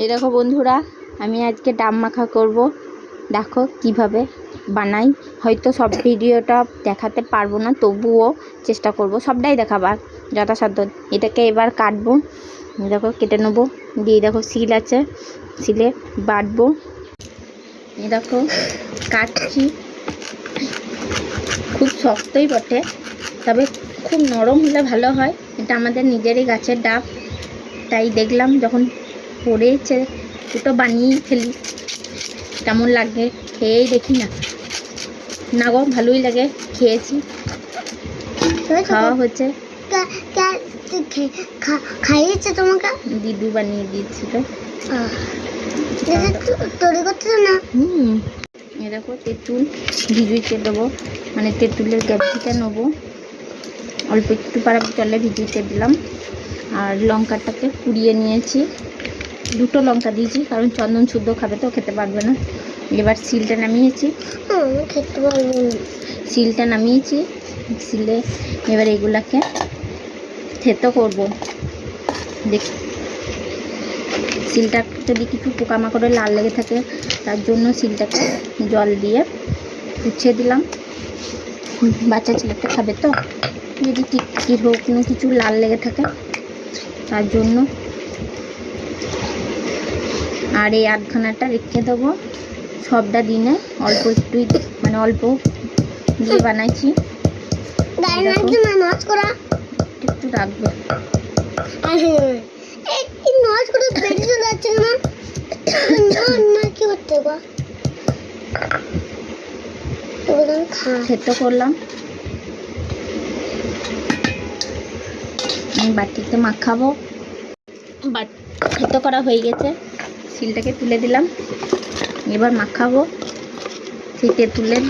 এই দেখো বন্ধুরা, আমি আজকে ডাব মাখা করব। দেখো কীভাবে বানাই। হয়তো সব ভিডিওটা দেখাতে পারব না, তবুও চেষ্টা করব। সবটাই দেখাবার যথাসাধ্য। এটাকে এবার কাটবো। দেখো কেটে নেব। দিয়ে দেখো শিল আছে। শিলে বাটবো। এই দেখো কাটছি। খুব শক্তই বটে, তবে খুব নরম হলে ভালো হয়। এটা আমাদের নিজেরই গাছের ডাব, তাই দেখলাম যখন পড়েছে দুটো বানিয়েই ফেলি। কেমন লাগে খেয়েই দেখি না। না গো ভালোই লাগে খেয়েছি। খাওয়া হচ্ছে। খাইয়েছে তোমাকে? দিদু বানিয়ে দিয়েছিল। তৈরি করতে না? হুম। এ দেখো তেঁতুল ভিজুইতে দেবো। মানে তেঁতুলের গ্যাপটিটা নেব। অল্প একটু পারা জলে ভিজিয়ে দিলাম। আর লঙ্কাটাকে কুড়িয়ে নিয়েছি। দুটো লঙ্কা দিয়েছি কারণ চন্দন শুদ্ধ খাবে তো খেতে পারবে না। এবার সিলটা নামিয়েছি। খেতে পারব না। সিলটা নামিয়েছি। সিলে এবার এগুলাকে থেতো করব। দেখ সিলটা যদি কিছু পোকামাকড়ে লাল লেগে থাকে তার জন্য সিলটাকে জল দিয়ে পুছিয়ে দিলাম। বাচ্চা ছেলেটা খাবে তো? যদি টিকির হোক কোনো কিছু লাল লেগে থাকে তার জন্য আর এই আধখানাটা রেখে দেবো। সবটা দিনে অল্প একটু মানে অল্প দিয়ে বানাইছি। না নাচ করা। একটু রাখবে। সেদ্ধ করলাম। আমি বাটিতে মাখাবো। বাট সেদ্ধ করা হয়ে গেছে। শিলটাকে তুলে দিলাম। এবার মাখাবো। সেই তেঁতুলের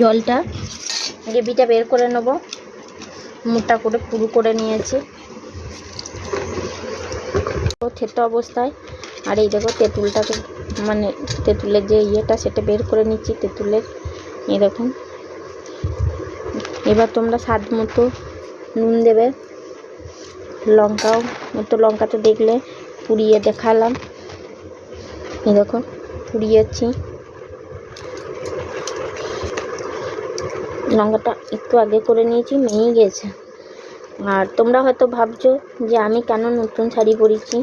জলটা, গ্রেভিটা বের করে নেব। মোটা করে পুরু করে নিয়েছি। থেতো অবস্থায়। আর এই দেখো তেঁতুলটাকে মানে তেঁতুলের যে ইয়েটা, সেটা বের করে নিচ্ছি তেঁতুলের। দেখুন। এবার তোমরা স্বাদ মতো নুন দেবে। লঙ্কাও মতো লঙ্কা তো দেখলে পুড়িয়ে দেখালাম। দেখো পুড়িয়েছি লঙ্কাটা একটু আগে করে নিয়েছি, মেয়েই গেছে। আর তোমরা হয়তো ভাবছ যে আমি কেন নতুন শাড়ি পরেছি?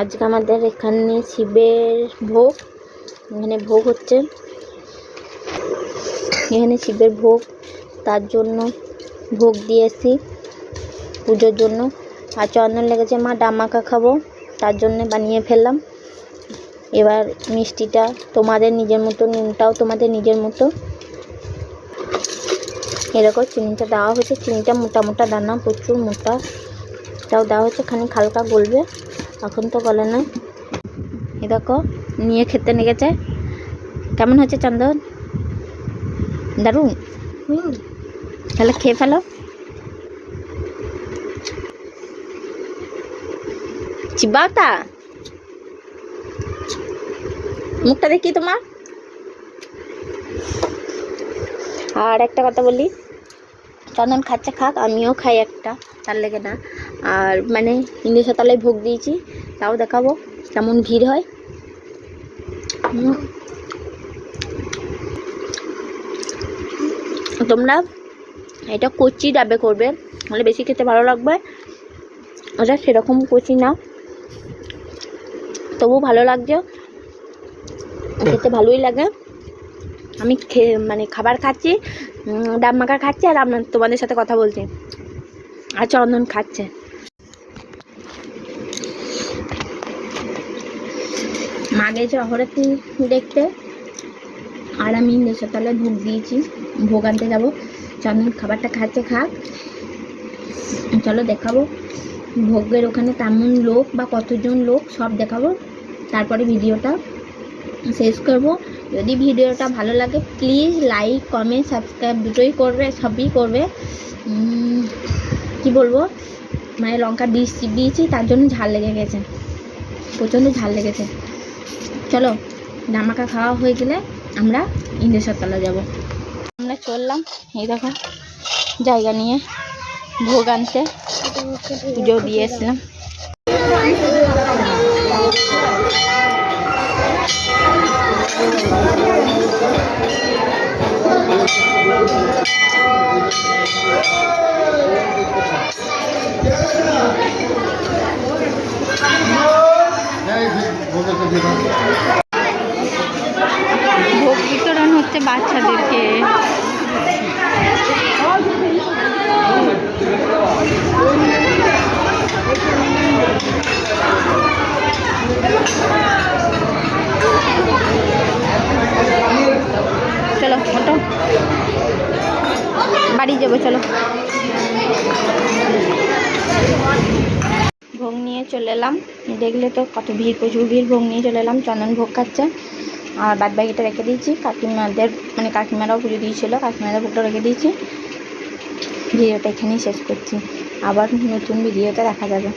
আজকে আমাদের এখানে শিবের ভোগ, এখানে ভোগ হচ্ছে। এখানে শিবের ভোগ, তার জন্য ভোগ দিয়ে দিয়েছি পুজোর জন্য। আর চন্দন লেগেছে, মা ডামাকা খাব, তার জন্য বানিয়ে ফেললাম। এবার মিষ্টিটা তোমাদের নিজের মতো নুনটাও তোমাদের নিজের মতো। এরকম চিনিটা দেওয়া হয়েছে। চিনিটা মোটা মোটা দানা প্রচুর মোটা। তাও দেওয়া হচ্ছে খানিক হালকা গলবে। এখন তো গলে না। এ দেখো নিয়ে খেতে লেগেছে। কেমন হচ্ছে চন্দন? দারুণ। তাহলে খেয়ে ফেলো। চিবাতা? মুখটা দেখি তোমার। আর একটা কথা বলি, চন্দন খাচ্ছে খাক, আমিও খাই একটা, তার লেগে না। আর মানে ইন্দ্র সতালায় ভোগ দিয়েছি, তাও দেখাবো কেমন ভিড় হয়। তোমরা এটা কচি ডাবে করবে তাহলে বেশি খেতে ভালো লাগবে। ওটা সেরকম কচি না। তবু ভালো লাগছে। খেতে ভালোই লাগে। আমি মানে খাবার খাচ্ছি ডাব মাখা খাচ্ছি আর আপনার, তোমাদের সাথে কথা বলছি। আর চন্দন খাচ্ছে। মা গেছে অহরাতি দেখতে। আর আমি নেশাতলায় ভোগ দিয়েছি। ভোগ আনতে যাব। চন্দন খাবারটা খাচ্ছে খাক চলো দেখাবো। ভোগের ওখানে তেমন লোক বা কতজন লোক সব দেখাবো। তারপরে ভিডিওটা। শেষ করব। যদি ভিডিওটা ভালো লাগে প্লিজ লাইক কমেন্ট সাবস্ক্রাইব দুটোই করবে, সবই করবে। কি বলব? মানে লঙ্কা দিয়েছি দিয়েছি, তার জন্য ঝাল লেগে গেছে। প্রচণ্ড ঝাল লেগেছে। চলো ডামাকা খাওয়া হয়ে গেলে আমরা ইন্দ্রেশ্বরতলা যাব। আমরা চললাম, এই দেখো, জায়গা নিয়ে ভোগ আনতে। পুজো দিয়ে এসলাম ভোগ বিতরণ হচ্ছে বাচ্চাদেরকে। চলো ওটো বাড়ি যাব চলো। চলে এলাম। দেখলে তো কত ভিড়, প্রচুর ভিড়, ভোগ নিয়ে চলে এলাম, চন্দন ভোগ খাচ্ছে। আর বাদ বাকিটা রেখে দিয়েছি। কাকিমাদের মানে কাকিমারাও পুজো দিয়েছিলো, কাকিমাদের ভোগটা রেখে দিয়েছি। ভিডিওটা এখানেই শেষ করছি। আবার নতুন ভিডিওতে দেখা যাবে।